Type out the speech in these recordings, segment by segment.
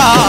ஐயா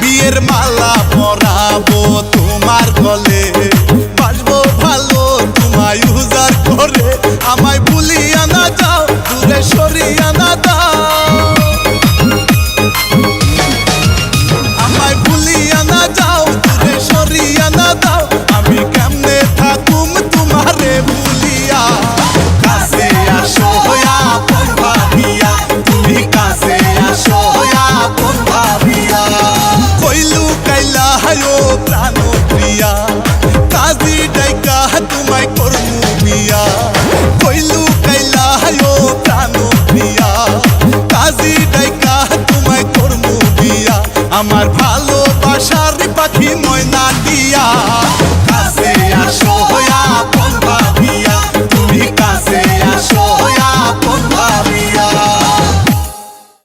বিয়ের মালা পরাবো তোমার গলে। আমার ভালোবাসার পাখি ময়না দিয়া।